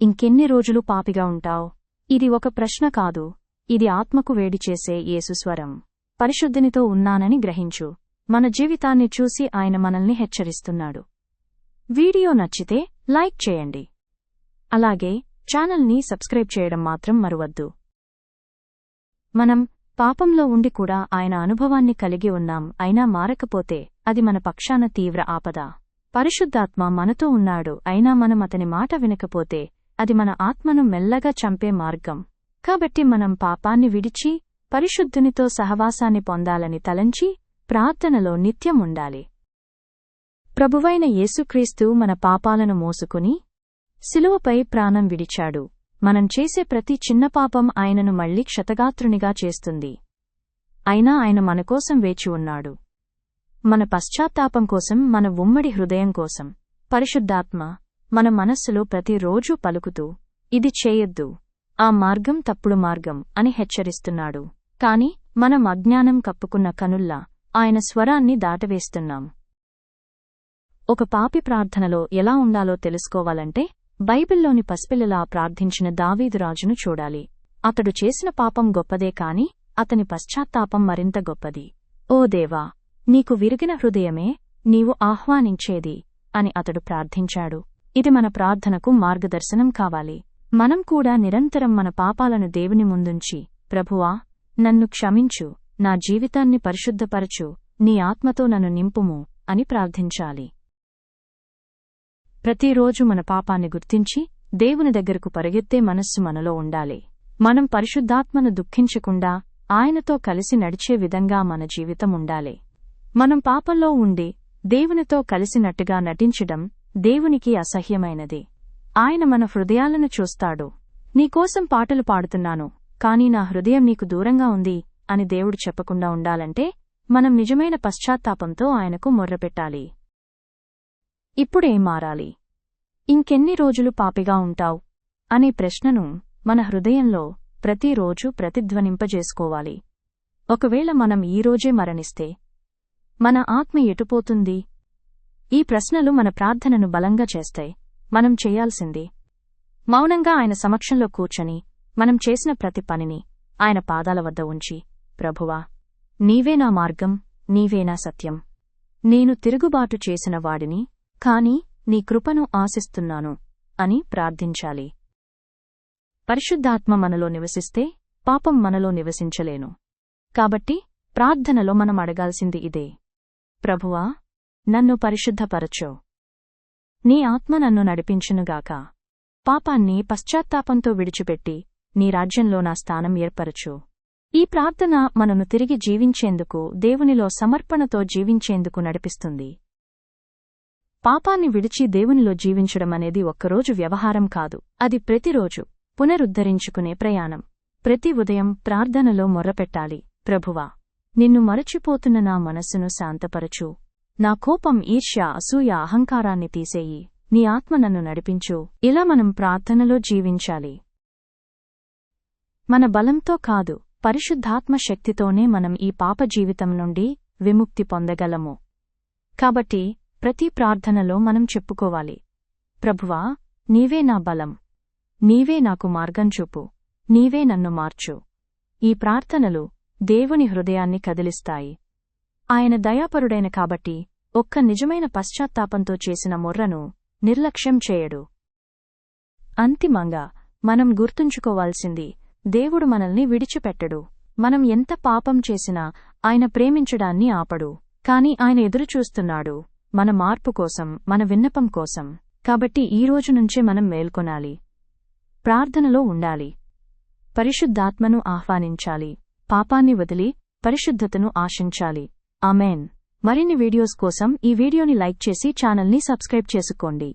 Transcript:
ఇంకెన్ని రోజులు పాపిగా ఉంటావు? ఇది ఒక ప్రశ్న కాదు. ఇది ఆత్మకు వేడి చేసే యేసుస్వరం పరిశుద్ధినితో ఉన్నానని గ్రహించు. మన జీవితాన్ని చూసి ఆయన మనల్ని హెచ్చరిస్తున్నాడు. వీడియో నచ్చితే లైక్ చేయండి. అలాగే ఛానల్ని సబ్స్క్రైబ్ చేయడం మాత్రం మరువద్దు. మనం పాపంలో ఉండి కూడా ఆయన అనుభవాన్ని కలిగి ఉన్నాం అయినా మారకపోతే అది మన పక్షాన తీవ్ర ఆపద. పరిశుద్ధాత్మ మనతో ఉన్నాడు అయినా మనం అతని మాట వినకపోతే అది మన ఆత్మను మెల్లగా చంపే మార్గం. కాబట్టి మనం పాపాన్ని విడిచి పరిశుద్ధునితో సహవాసాన్ని పొందాలని తలంచి ప్రార్థనలో నిత్యం ఉండాలి. ప్రభువైన యేసుక్రీస్తు మన పాపాలను మోసుకుని శిలువపై ప్రాణం విడిచాడు. మనం చేసే ప్రతి చిన్న పాపం ఆయనను మళ్ళీ క్షతగాత్రునిగా చేస్తుంది. అయినా ఆయన మనకోసం వేచి ఉన్నాడు. మన పశ్చాత్తాపం కోసం మన ఉమ్మడి హృదయం కోసం. పరిశుద్ధాత్మ మన మనస్సులో ప్రతిరోజూ పలుకుతూ ఇది చేయొద్దు. ఆ మార్గం తప్పుడు మార్గం అని హెచ్చరిస్తున్నాడు. కాని మనం అజ్ఞానం కప్పుకున్న కనుల్లా ఆయన స్వరాన్ని దాటవేస్తున్నాం. ఒక పాపి ప్రార్థనలో ఎలా ఉండాలో తెలుసుకోవాలంటే బైబిల్లోని పసిపిల్లలా ప్రార్థించిన దావీదురాజును చూడాలి. అతడు చేసిన పాపం గొప్పదే కాని అతని పశ్చాత్తాపం మరింత గొప్పది. ఓ దేవా నీకు విరిగిన హృదయమే నీవు ఆహ్వానించేది అని అతడు ప్రార్థించాడు. ఇది మన ప్రార్థనకు మార్గదర్శనం కావాలి. మనం కూడా నిరంతరం మన పాపాలను దేవుని ముందుంచి ప్రభువా నన్ను క్షమించు నా జీవితాన్ని పరిశుద్ధపరచు నీ ఆత్మతో నన్ను నింపుము అని ప్రార్థించాలి. ప్రతిరోజు మన పాపాన్ని గుర్తించి దేవుని దగ్గరకు పరిగెత్తే మనస్సు మనలో ఉండాలి. మనం పరిశుద్ధాత్మను దుఃఖించకుండా ఆయనతో కలిసి నడిచే విధంగా మన జీవితం ఉండాలి. మనం పాపంలో ఉండి దేవునితో కలిసినట్టుగా నటించడం దేవునికి అసహ్యమైనది. ఆయన మన హృదయాలను చూస్తాడు. నీకోసం పాటలు పాడుతున్నాను కాని నా హృదయం నీకు దూరంగా ఉంది అని దేవుడు చెప్పకుండా ఉండాలంటే మనం నిజమైన పశ్చాత్తాపంతో ఆయనకు మొర్రపెట్టాలి. ఇప్పుడేం మారాలి. ఇంకెన్ని రోజులు పాపిగా ఉంటావు అనే ప్రశ్నను మన హృదయంలో ప్రతిరోజు ప్రతిధ్వనింపజేసుకోవాలి. ఒకవేళ మనం ఈరోజే మరణిస్తే మన ఆత్మ ఎటుపోతుంది? ఈ ప్రశ్నలు మన ప్రార్థనను బలంగా చేస్తాయి. మనం చేయాల్సింది మౌనంగా ఆయన సమక్షంలో కూర్చొని మనం చేసిన ప్రతి పనిని ఆయన పాదాల వద్ద ఉంచి ప్రభువా నీవే నా మార్గం నీవే నా సత్యం. నేను తిరుగుబాటు చేసిన వాడిని కాని నీ కృపను ఆశిస్తున్నాను అని ప్రార్థించాలి. పరిశుద్ధాత్మ మనలో నివసిస్తే పాపం మనలో నివసించలేను. కాబట్టి ప్రార్థనలో మనం అడగాల్సింది ఇదే. ప్రభువా నన్ను పరిశుద్ధపరచో. నీ ఆత్మ నన్ను నడిపించునుగాక. పాపాన్ని పశ్చాత్తాపంతో విడిచిపెట్టి నీ రాజ్యంలో నా స్థానం ఏర్పరచు. ఈ ప్రార్థన మనను తిరిగి జీవించేందుకు దేవునిలో సమర్పణతో జీవించేందుకు నడిపిస్తుంది. పాపాన్ని విడిచి దేవునిలో జీవించడం అనేది ఒక్కరోజు వ్యవహారం కాదు అది ప్రతిరోజు పునరుద్ధరించుకునే ప్రయాణం. ప్రతి ఉదయం ప్రార్థనలో మొర్రపెట్టాలి ప్రభువా నిన్ను మరచిపోతున్న నా మనస్సును శాంతపరచు. నా కోపం ఈర్ష్య అసూయ అహంకారాన్ని తీసేయి. నీ ఆత్మ నన్ను నడిపించు. ఇలా మనం ప్రార్థనలో జీవించాలి. మన బలంతో కాదు పరిశుద్ధాత్మ శక్తితోనే మనం ఈ పాప జీవితం నుండి విముక్తి పొందగలము. కాబట్టి ప్రతి ప్రార్థనలో మనం చెప్పుకోవాలి. ప్రభువా నీవే నా బలం. నీవే నాకు మార్గం చూపు. నీవే నన్ను మార్చు. ఈ ప్రార్థనలు దేవుని హృదయాన్ని కదిలిస్తాయి. ఆయన దయాపరుడైన కాబట్టి ఒక్క నిజమైన పశ్చాత్తాపంతో చేసిన మొర్రను నిర్లక్ష్యం చేయడు. అంతిమంగా మనం గుర్తుంచుకోవాల్సింది దేవుడు మనల్ని విడిచిపెట్టడు. మనం ఎంత పాపం చేసినా ఆయన ప్రేమించడాన్ని ఆపడు. కాని ఆయన ఎదురుచూస్తున్నాడు మన మార్పు కోసం మన విన్నపం కోసం. కాబట్టి ఈ రోజు నుంచే మనం మేల్కొనాలి. ప్రార్థనలో ఉండాలి. పరిశుద్ధాత్మను ఆహ్వానించాలి. పాపాన్ని వదిలి పరిశుద్ధతను ఆశించాలి. ఆమెన్. మరిన్ని వీడియోస్ కోసం ఈ వీడియోని లైక్ చేసి ఛానల్ని సబ్స్క్రైబ్ చేసుకోండి.